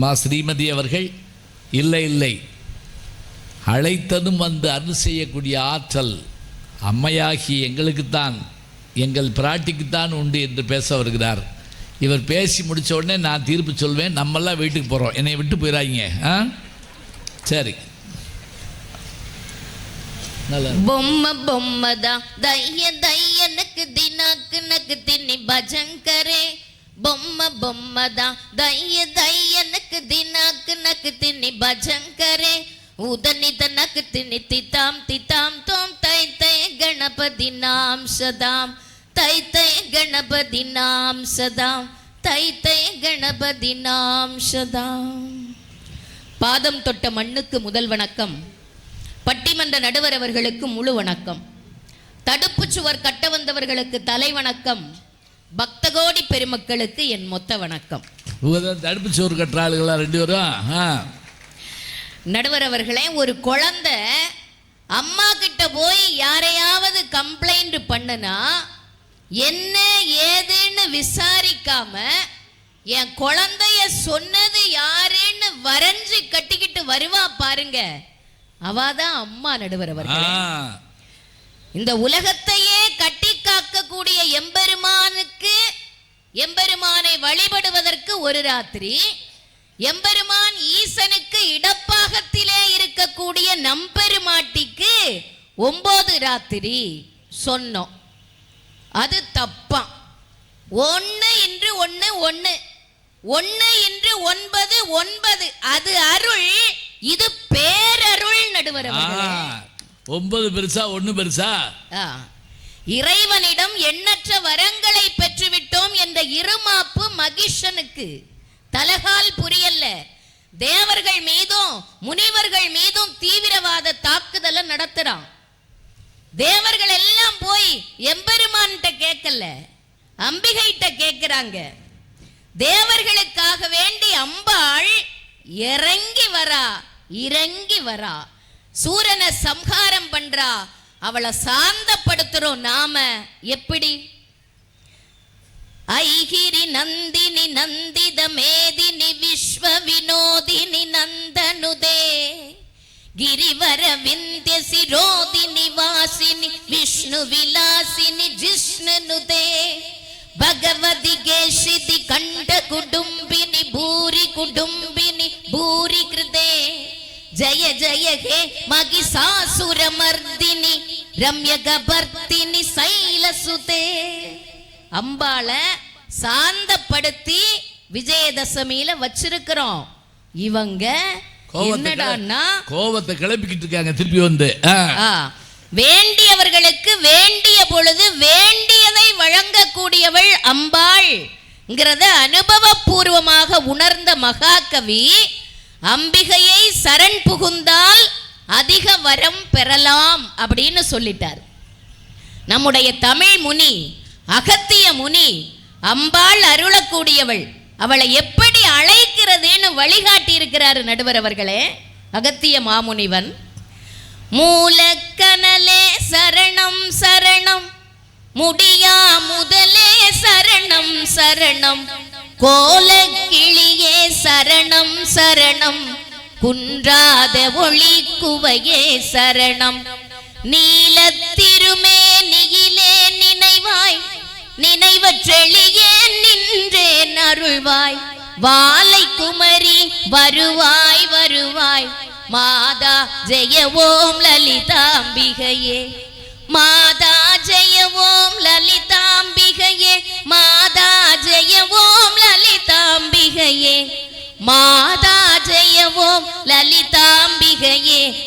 மா ஸ்ரீமதி அவர்கள் இல்லை இல்லை. அழைத்ததும் வந்து அருள் செய்யக்கூடிய ஆற்றல் அம்மையாகி எங்களுக்குத்தான் எங்கள் பிராட்டிக்குத்தான் உண்டு என்று பேச வருகிறார். இவர் பேசி முடித்த உடனே நான் தீர்ப்பு சொல்வேன். நம்மெல்லாம் வீட்டுக்கு போகிறோம் என்னை விட்டு போயிடாதீங்க ஆ? சரி. பொம்மை பொம்மைதான் தைய தையனுக்கு தினாக்கு நக்கு தின்னி பஜங்கரே బొమ్మ బొమ్మదా దయ్య தைய నక్ దినాక్ நக்கு తిని భజంకరే ఉదనిత నక్ తిని తితాం తితాం తోం తై తై கணபதி నాం సదాం తై తై గణపతి నాం సదాం தை தை கணபதி நாம் சதாம். பாதம் தொட்ட மண்ணுக்கு முதல் வணக்கம். பட்டிமன்ற நடுவர் அவர்களுக்கு முழு வணக்கம். தடுப்பு சுவர் கட்ட வந்தவர்களுக்கு தலை வணக்கம் பக்தகோடி பெருமக்களுக்கு என் மொத்த வணக்கம். தடுப்பு சோறு கட்டுற ஆளுகளா ரெண்டு பேரும்? நடுவர் அவர்களே ஒரு குழந்தை அம்மா கிட்ட போய் யாரையாவது கம்ப்ளைண்ட் பண்ணுனா என்ன ஏதுன்னு விசாரிக்காம என் குழந்தைய சொன்னது யாருன்னு வரைஞ்சு கட்டிக்கிட்டு வருவா பாருங்க. அவாதான் அம்மா நடுவர் அவர்களே. இந்த உலகத்தையே கட்டி காக்கக்கூடிய எம்பெருமானுக்கு எம்பெருமானை வழிபடுவதற்கு ஒரு ராத்திரி எம்பெருமான் ஈசனுக்கு இடப்பாகத்திலே இருக்கக்கூடிய நம்பெருமாட்டிக்கு ஒன்பது ராத்திரி சொன்னோம். அது தப்பா ஒன்று இன்று ஒன்று ஒன்று ஒன்று இன்று ஒன்பது ஒன்பது. அது அருள் இது பேரருள் நடுவர் ஒன்பது பெருசா ஒன்று பெருசா? ஆ. இறைவனிடம் எண்ணற்ற வரங்களை பெற்றுவிட்டோம் என்ற இருமாப்பு மகிஷனுக்கு. தலகால் புரியல்ல. தேவர்கள் மீதும் முனிவர்கள் மீதும் தீவிரவாத தாக்குதலை நடத்துறான். தேவர்கள் எல்லாம் போய் எம்பெருமான்கிட்ட கேட்கல. அம்பிகைகிட்ட கேட்கிறாங்க. தேவர்களுக்காக வேண்டி அம்பாள் இறங்கி வரா இறங்கி வரா. சூரனை சம்ஹாரம் பண்றா. அவளை சாந்தப்படுத்துறோம் நாம. எப்படி? ஐகிரி நந்தினி நந்தித மேதினி விஸ்வ வினோதினி நந்தனுதே. గిరివర వింధ్య శిరోదిని వాసిని విష్ణు విలాసిని జిష్ణనుదే భగవది గేషిది கண்ட குடும்பினி பூரி குடும்பினி பூரி கிருதே. ஜய ஜய ஹே மகிஷாசுரமர்தினி ரம்ய கபர்த்தினி சைல சுதே. அம்பால சாந்தப்படுத்தி விஜயதசமியில வச்சிருக்கிறோம். இவங்க என்னடான்னா கோபத்தை கிளப்பிக்கிட்டு இருக்காங்க திருப்பி வந்து. வேண்டியவர்களுக்கு வேண்டிய பொழுது வேண்டியதை வழங்கக்கூடியவள் அம்பாள்ங்குறதை அனுபவ பூர்வமாக உணர்ந்த மகாகவி அம்பிகையை சரண் புகுந்தால் அதிக வரம் பெறலாம் அப்படின்னு சொல்லிட்டார். நம்முடைய தமிழ் முனி அகத்திய முனி அம்பாள் அருளக்கூடியவள் அவளை எப்படி அழைக்கிறதுன்னு வழிகாட்டி இருக்கிறாரு நடுவர் அவர்களே அகத்திய மாமுனிவன். மூலக்கனலே சரணம் சரணம். முடியா முதலே சரணம் சரணம். கோலக்கிளியே சரணம் சரணம். குன்றாத ஒளி குவையே சரணம். நீலத்திருமேனியிலே நினைவாய். நினைவற்றெளியே நின்றேன் அருள்வாய் வாலை குமரி வருவாய் வருவாய். மாதா ஜெய ஓம் லலிதாம்பிகையே. மாதா ஜெய ஓம்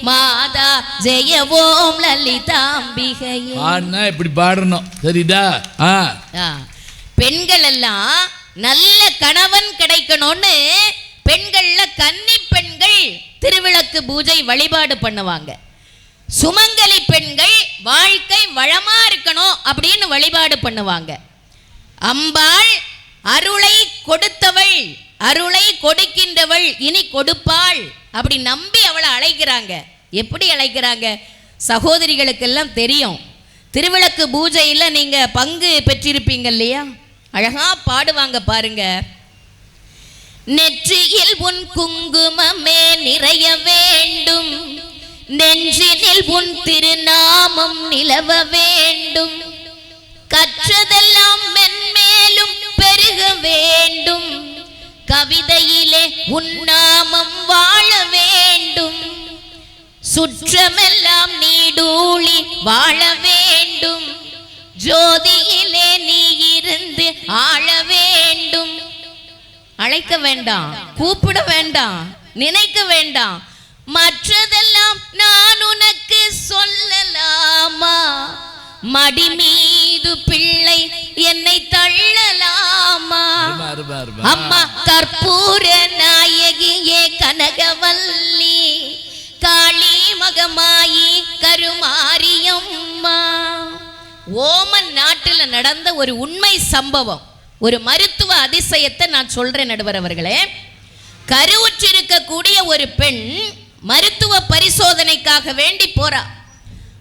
மாதா ஜெய ஓம் லலிதாம்பிகையே. பாடினா இப்படி பாடணும். ஆ, பெண்கள் எல்லாம் நல்ல கணவன் கிடைக்கணும்னு பெண்கள்ல கன்னி பெண்கள் திருவிளக்கு பூஜை வழிபாடு பண்ணுவாங்க. சுமங்கலி பெண்கள் வாழ்க்கை வளமா இருக்கணும் அப்படின்னு வழிபாடு பண்ணுவாங்க. அம்பாள் அருளை கொடுத்தவள் அருளை கொடுக்கின்றவள் இனி கொடுப்பாள் அப்படி நம்பி அவளை அழைக்கிறாங்க. எப்படி அழைக்கிறாங்க? சகோதரிகளுக்கெல்லாம் தெரியும். திருவிளக்கு பூஜையில் நீங்க பங்கு பெற்றிருப்பீங்க இல்லையா? அழகா பாடுவாங்க பாருங்க. நெற்றியில் உன் குங்குமமே நிறைய வேண்டும். நெஞ்சினில் உன் திருநாமம் நிலவ வேண்டும். கற்றதெல்லாம் கவிதையிலே உன்னாமம் வாழ வேண்டும். சுற்றமெல்லாம் நீடூழி வாழ வேண்டும். ஜோதியிலே நீ இருந்து ஆழ வேண்டும். அழைக்க வேண்டாம் கூப்பிட வேண்டாம் நினைக்க வேண்டாம். மற்றதெல்லாம் நான் உனக்கு சொல்லலாமா? மடி மீது பிள்ளை என்னை தள்ளலாம் அம்மா. கற்பூர நாயகியே கனகவல்லி. காளி மகமாயி கருமாரியம்மா. ஓமன் நாட்டுல நடந்த ஒரு உண்மை சம்பவம். ஒரு மருத்துவ அதிசயத்தை நான் சொல்றேன் நடுவர் அவர்களே. கருவுற்றிருக்கக்கூடிய ஒரு பெண் மருத்துவ பரிசோதனைக்காக வேண்டி போறா.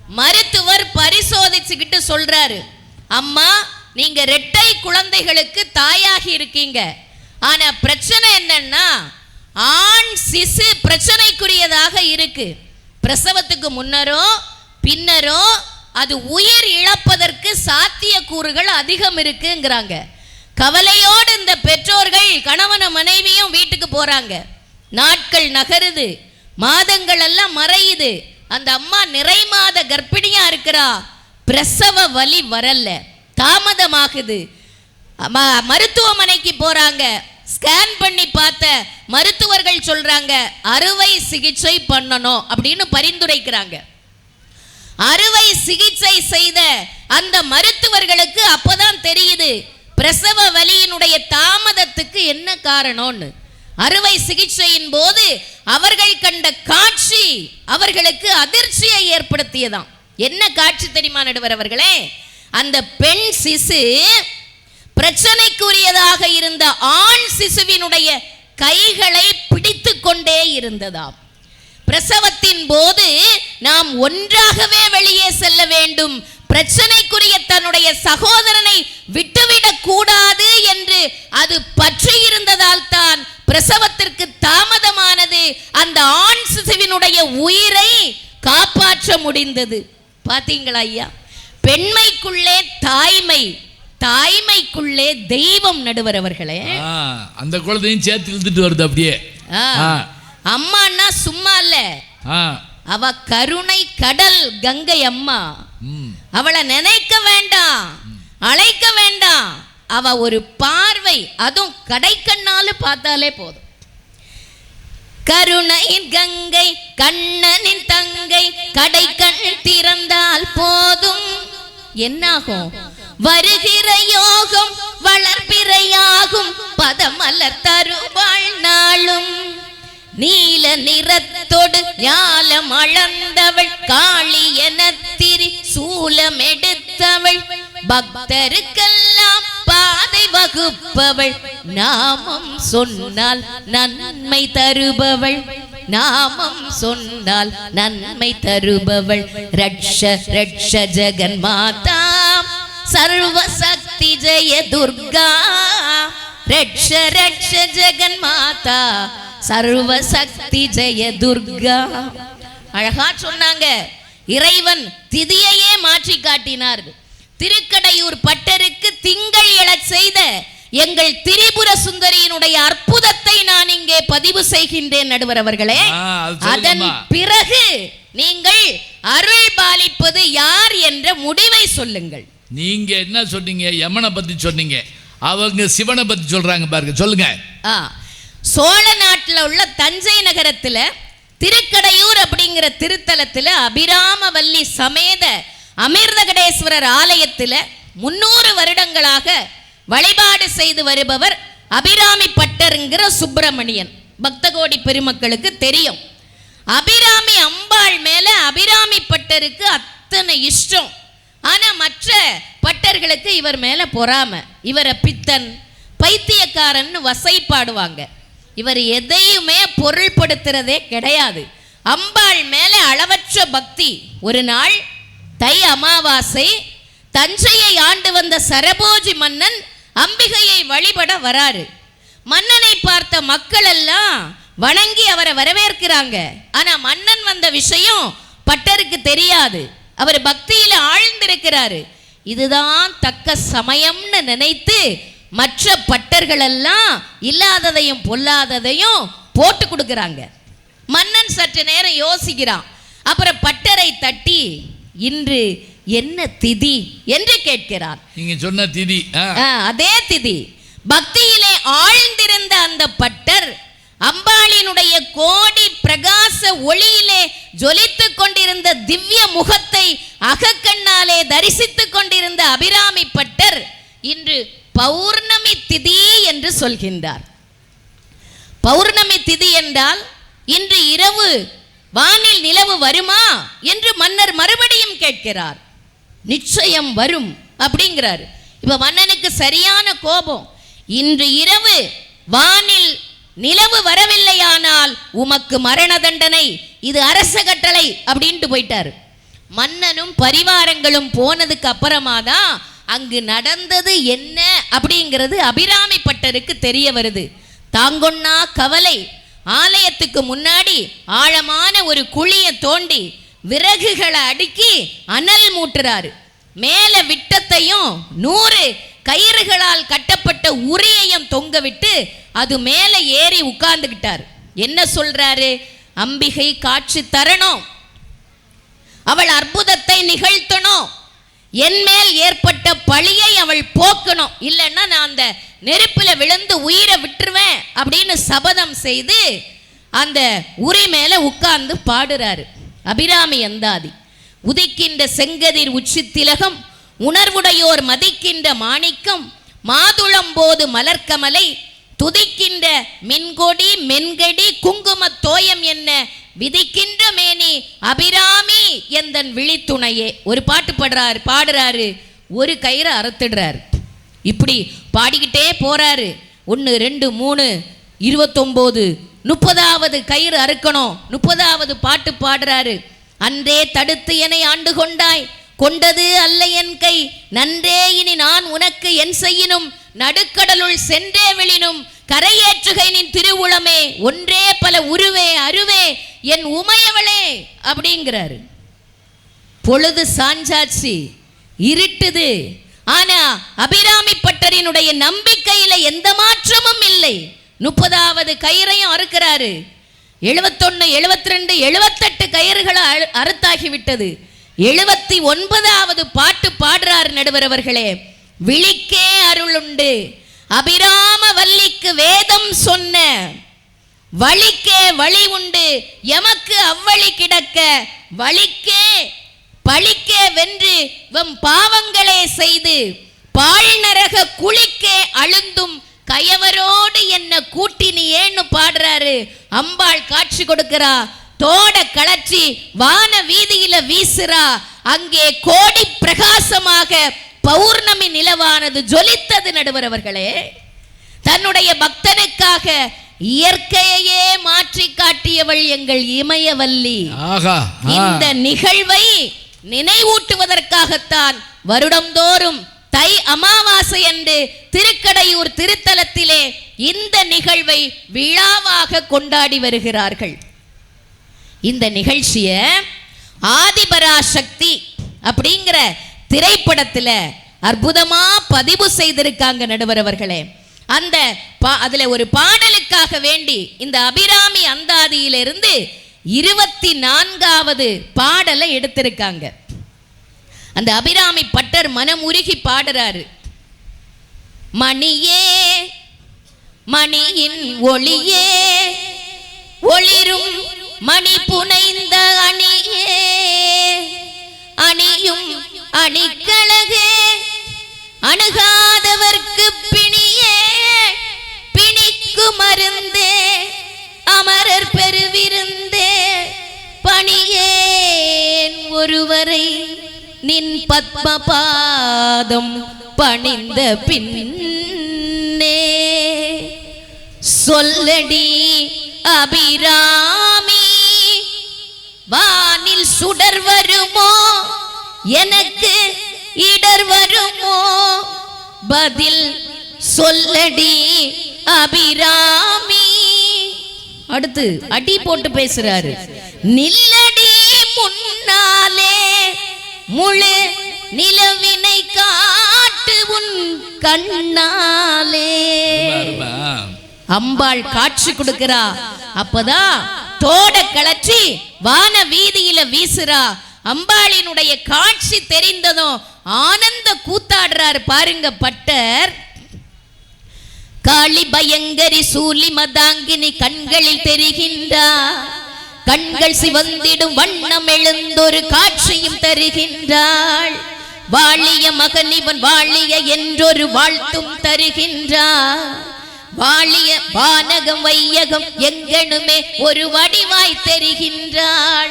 மருத்துவர் பரிசோதிச்சுக்கிட்டு சொல்றாரு அம்மா நீங்க ரெட்டை குழந்தைகளுக்கு தாயாகி இருக்கீங்க. ஆனா பிரச்சனை என்னன்னா ஆண் சிசு பிரச்சனைக்குரியதாக இருக்கு. பிரசவத்துக்கு முன்னரோ பின்னரோ அது உயிர் இழப்பதற்கு சாத்தியக்கூறுகள் அதிகம் இருக்குங்கிறாங்க. கவலையோடு இந்த பெற்றோர்கள் கணவன மனைவியும் வீட்டுக்கு போறாங்க. நாட்கள் நகருது மாதங்கள் எல்லாம் மறையுது. அந்த அம்மா நிறை மாத கர்ப்பிணியா இருக்கிறா. பிரசவ வலி வரல. தாமதமாகுது. ம- மருத்துவமனைக்கு போறாங்க. ஸ்கேன் பண்ணி பார்த்த மருத்துவர்கள் சொல்றாங்க அறுவை சிகிச்சை பண்ணணும் அப்படின்னு பரிந்துரைக்கிறாங்க. அறுவை சிகிச்சை செய்த அந்த மருத்துவர்களுக்கு அப்பதான் தெரியுது பிரசவ வலியினுடைய தாமதத்துக்கு என்ன காரணம்னு. அறுவை சிகிச்சையின் போது அவர்கள் கண்ட காட்சி அவர்களுக்கு அதிர்ச்சியை ஏற்படுத்தியதாம். என்ன காட்சி தெரியுமா நடுவர் அவர்களே? அந்த பெண் சிசு பிரச்சனைக்குரியதாக இருந்த ஆண் சிசுவினுடைய கைகளை பிடித்து கொண்டே இருந்ததாம். பிரசவத்தின் போது நாம் ஒன்றாகவே வெளியே செல்ல வேண்டும். பிரச்சனைக்குரிய தன்னுடைய சகோதரனை விட்டுவிடக் கூடாது என்று அது பற்றி இருந்ததால் தான் பிரசவத்திற்கு தாமதமானது அந்த ஆண் சிசுவினுடைய உயிரை காப்பாற்ற முடிந்தது. பாத்தீங்களா ஐயா? பெண்மைக்குள்ளே தாய்மை தாய்மைக்குள்ளே தெய்வம் நடுவர் அவர்களே அந்த குழந்தையும் சேர்த்து இழுத்துட்டு வருது அப்படியே. அம்மான்னா சும்மா இல்ல. அவ கருணை கடல் கங்கை அம்மா. அவளை நினைக்க வேண்டாம் அழைக்க வேண்டாம். அவ ஒரு பார்வை அதுவும் கடைக்கண்ணால பார்த்தாலே போதும். கருணையின் கங்கை கண்ணனின் தங்கை கடைக்கண் திறந்தால் போதும். என்னாகும்? வருகிற யோகம் வளர்பிறையாகும். பதமலர் தருவாள் நாளும் நீல நிறத்தோடு ஞாலம் அளந்தவள் காளி என திரி சூலம் எடுத்தவள் பக்தருக்கெல்லாம் பாதை வகுப்பவள். நாமம் சொன்னால் நன்மை தருபவள். நாமம் சொன்னால் நன்மை தருபவள். ரட்ச ரட்ச ஜெகன் மாதா சர்வ சக்தி ஜெய துர்கா. ரட்ச ரட்ச ஜெகன் மாதா சர்வ சக்தி ஜெய துர்கா. அழகா சொன்னாங்க. இறைவன் திதியையே மாற்றி காட்டினார்கள். திருக்கடையூர் பட்டருக்கு திங்கள் எழச் செய்த எங்கள் திரிபுர சுந்தரியினுடைய அற்புதத்தை நான் இங்கே பதிவு செய்கின்றேன் நடுவர் அவர்களே. அதன் பிறகு நீங்கள் அருள் பாலிப்பது யார் என்ற முடிவை சொல்லுங்கள். நீங்க என்ன சொன்னீங்க? யமனை பத்தி சொன்னீங்க. அவங்க சிவனை பத்தி சொல்றாங்க பாருங்க சொல்லுங்க. சோழ நாட்டில் உள்ள தஞ்சை நகரத்துல திருக்கடையூர் அப்படிங்கிற திருத்தலத்துல அபிராமவல்லி சமேத அமிர்தகடேஸ்வரர் ஆலயத்தில் முன்னூறு வருடங்களாக வழிபாடு செய்து வருபவர் அபிராமி பட்டருங்கிற சுப்பிரமணியன். பக்தகோடி பெருமக்களுக்கு தெரியும். அபிராமி அம்பாள் மேல அபிராமி பட்டருக்கு அத்தனை இஷ்டம். ஆனா மற்ற பட்டர்களுக்கு இவர் மேல பொறாம. இவரை பித்தன் பைத்தியக்காரன்னு வசைப்பாடுவாங்க இவர் எதையுமே பொருள்படுத்துறதே கிடையாது. அம்பாள் மேல அளவற்ற பக்தி. ஒரு நாள் தை அமாவாசை தஞ்சையை ஆண்டு வந்த சரபோஜி மன்னன் அம்பிகையை வழிபட வராரு. மன்னனை பார்த்த மக்கள் எல்லாம் வணங்கி அவரை வரவேற்கிறாங்க. ஆனா மன்னன் வந்த விஷயம் பட்டருக்கு தெரியாது. அவர் பக்தியில ஆழ்ந்திருக்கிறாரு. இதுதான் தக்க சமயம்னு நினைத்து மற்ற பட்டர்கள் எல்லாம் இல்லாததையும் பொல்லாததையும் போட்டு கொடுக்கறாங்க. மன்னன் சற்று நேரம் யோசிக்கிறான். அப்புறம் பட்டரை தட்டி இன்று என்ன திதி என்று கேட்கிறார். நீங்க சொன்ன திதி அதே திதி. பக்தியிலே ஆழ்ந்திருந்த அந்த பட்டர் அம்பாளினுடைய கோடி பிரகாச ஒளியிலே ஜொலித்துக் கொண்டிருந்த திவ்ய முகத்தை அகக்கண்ணாலே தரிசித்துக் கொண்டிருந்த அபிராமி பட்டர் இன்று பௌர்ணமி திதி என்று சொல்கின்றார். பௌர்ணமி திதி என்றால் இன்று இரவு வானில் நிலவு வருமா என்று மன்னர் மறுபடியும் கேட்கிறார். நிச்சயம் வரும் அப்படிங்கிறார். இப்ப மன்னனுக்கு சரியான கோபம். இன்று இரவு வானில் நிலவு வரவில்லையானால் உமக்கு மரண தண்டனை இது அரச கட்டளை அப்படின்ட்டு போயிட்டாரு. மன்னனும் பரிவாரங்களும் போனதுக்கு அப்புறமா தான் அங்கு நடந்தது என்ன அப்படிங்கிறது அபிராமிப்பட்டருக்கு தெரிய வருது. தாங்கொன்னா கவலை ஆலயத்துக்கு முன்னாடி ஆழமான ஒரு குழியை தோண்டி விறகுகளை அடுக்கி அனல் மூட்டுறாரு. மேல விட்டத்தையும் நூறு கயிறுகளால் கட்டப்பட்ட உரியையும் தொங்க விட்டு அது மேல ஏறி உட்கார்ந்துகிட்டார். என்ன சொல்றாரு? அம்பிகை காட்சி தரணும். அவள் அற்புதத்தை நிகழ்த்தணும். என் மேல் ஏற்பட்ட பழியை அவள் போக்கணும். இல்லைன்னா நான் அந்த நெருப்புல விழுந்து உயிரை விட்டுருவேன் அப்படின்னு சபதம் செய்து அந்த உரி மேல உட்கார்ந்து பாடுறாரு. அபிராமி அந்தாதி உதிக்கின்ற செங்கதிர் உச்சி திலகம் உணர்வுடையோர் மதிக்கின்ற மாணிக்கம் மாதுளம்போது மலர்க்கமலை துதிக்கின்ற மின்கொடி மென்கடி குங்கும தோயம் என்ன விதிக்கின்ற மேனி அபிராமி எந்தன் விழித்துணையே. ஒரு பாட்டு பாடுறாரு பாடுறாரு. ஒரு கயிறை அறுத்துடுறாரு. இப்படி பாடிக்கிட்டே போறாரு. ஒன்று ரெண்டு மூணு இருபத்தொம்போது. முப்பதாவது கயிறு அறுக்கணும். முப்பதாவது பாட்டு பாடுறாரு. அன்றே தடுத்து என்னை ஆண்டு கொண்டாய். கொண்டது அல்ல என் கை. நன்றே இனி நான் உனக்கு என் செய்யினும். நடுக்கடலுள் சென்றே விழினும். கரையேற்றுகை நின் திருவுளமே ஒன்றே பல உருவே அருவே என் உமையவளே அப்படிங்கிறாரு. பொழுது சாஞ்சாச்சு இருட்டுது. ஆனா அபிராமி பட்டரினுடைய நம்பிக்கையில எந்த மாற்றமும் இல்லை. முப்பதாவது கயிறையும் அறுக்கிறாரு. எழுபத்தொன்னு எழுபத்தி ரெண்டு எழுபத்தெட்டு கயிறுகளை அறு- எழுபத்தி ஒன்பதாவது பாட்டு பாடுறார் நடுவர் அவர்களே. விழிக்கே அருளுண்டு. அபிராம வல்லிக்கு வேதம் சொன்ன வழிக்கே வழி உண்டு. எமக்கு அவ்வழி கிடக்க வழிக்கே பழிக்கே வென்று வம் பாவங்களே செய்து பாழ்நரக குழிக்கே அழுந்தும் கயவரோடு என்ன கூட்டினியேன்னு ஏன்னு பாடுறாரு. அம்பாள் காட்சி கொடுக்கிறா. தோட களைச்சி வான வீதியில வீசுறா. அங்கே கோடி பிரகாசமாக பௌர்ணமி நிலவானது ஜொலித்தது நடுவர் அவர்களே. தன்னுடைய பக்தனுக்காக இயற்கையையே மாற்றி காட்டியவள் எங்கள் இமயவல்லி. இந்த நிகழ்வை நினைவூட்டுவதற்காகத்தான் வருடந்தோறும் தை அமாவாசை அன்று திருக்கடையூர் திருத்தலத்திலே இந்த நிகழ்வை விழாவாக கொண்டாடி வருகிறார்கள். இந்த நிகழ்ச்சிய ஆதிபராசக்தி அப்படிங்கிற திரைப்படத்துல அற்புதமா பதிவு செய்திருக்காங்க நடுவர் அவர்களே. அந்த பா- அதுல ஒரு பாடலுக்காக வேண்டி இந்த அபிராமி அந்தாதியிலிருந்து இருபத்தி நான்காவது பாடலை எடுத்திருக்காங்க. அந்த அபிராமி பட்டர் மனம் உருகி பாடுறாரு. மணியே மணியின் ஒளியே ஒளிரும் மணி புனைந்த அணியே அணியும் அணிக்கழகே. அணுகாதவர்க்கு பிணியே. பிணிக்கு மருந்தே. அமரர் பெருவிருந்தே. பணியேன் ஒருவரை நின் பத்ம பாதம் பணிந்த பின்னே. சொல்லடி அபிராமி வானில் சுடர் வருமோ? எனக்கு இடர் வருமோ? பதில் சொல்லடி அபிராமி. அடுத்து அடி போட்டு பேசுறாரு. நில்லடி முன்னாலே முழு நிலவினை காட்டு உன் கண்ணாலே. அம்பாள் காட்சி கொடுக்கிறா. அப்பதான் தோட கலற்றி வான வீதியில வீசுறா. அம்பாளினுடைய காட்சி தெரிந்ததும் ஆனந்த கூத்தாடுறாரு பாருங்க பட்டர். காளி பயங்கரி சூலி மதாங்கினி கண்களில் தெரிகின்றார். கண்கள் சிவந்திடும் வண்ணம் எழுந்தொரு காட்சியும் தருகின்றாள். வாழிய மகன் இவன் வாழிய என்றொரு வாழ்த்தும் தருகின்றார். வாழிய வானகம் வையகம் எங்கனுமே ஒரு வடிவாய் தெரிகின்றாள்.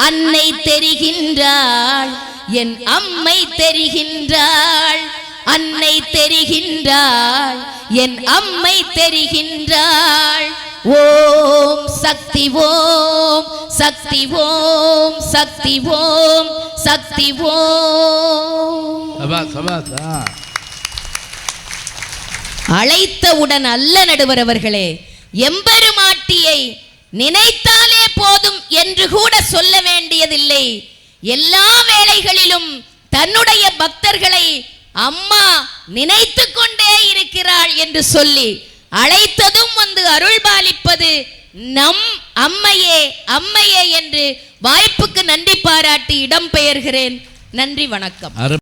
அன்னை தெரிகின்றாள் என் அம்மை தெரிகின்றாள் அன்னை தெரிகின்றாள் என் அம்மை தெரிகின்றாள் ஓம் சக்தி ஓம் சக்தி ஓம் சக்தி ஓம் சக்தி ஓம். அழைத்தவுடன் அல்ல நடுவர் அவர்களே எம்பெருமாட்டியை நினைத்தாலே போதும் என்று கூட சொல்ல வேண்டியதில்லை. எல்லா வேளைகளிலும் தன்னுடைய பக்தர்களை அம்மா நினைத்து கொண்டே இருக்கிறாள் என்று சொல்லி அழைத்ததும் வந்து அருள்பாலிப்பது நம் அம்மையே அம்மையே என்று வாய்ப்புக்கு நன்றி பாராட்டி இடம் பெயர்கிறேன் நன்றி வணக்கம்.